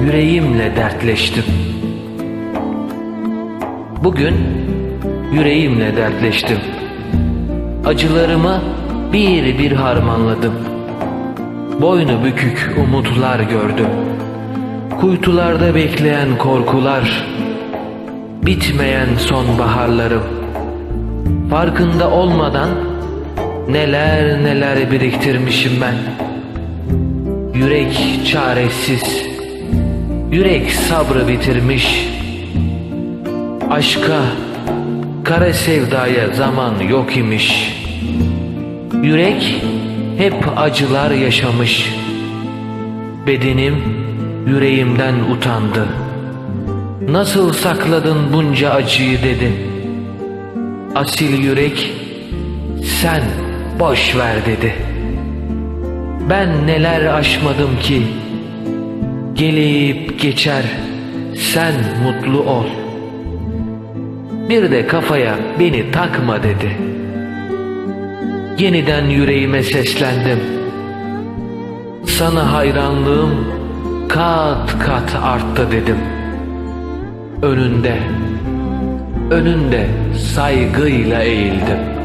yüreğimle dertleştim. Bugün yüreğimle dertleştim. Acılarımı bir bir harmanladım. Boynu bükük umutlar gördüm. Kuytularda bekleyen korkular, bitmeyen sonbaharlarım. Farkında olmadan neler neler biriktirmişim ben. Yürek çaresiz, yürek sabrı bitirmiş. Aşka, kara sevdaya zaman yok imiş. Yürek hep acılar yaşamış. Bedenim yüreğimden utandı. Nasıl sakladın bunca acıyı dedi. Asil yürek sen boş ver dedi. Ben neler aşmadım ki gelip geçer sen mutlu ol. Bir de kafaya beni takma dedi. Yeniden yüreğime seslendim. Sana hayranlığım kat kat arttı dedim. Önünde, önünde saygıyla eğildim.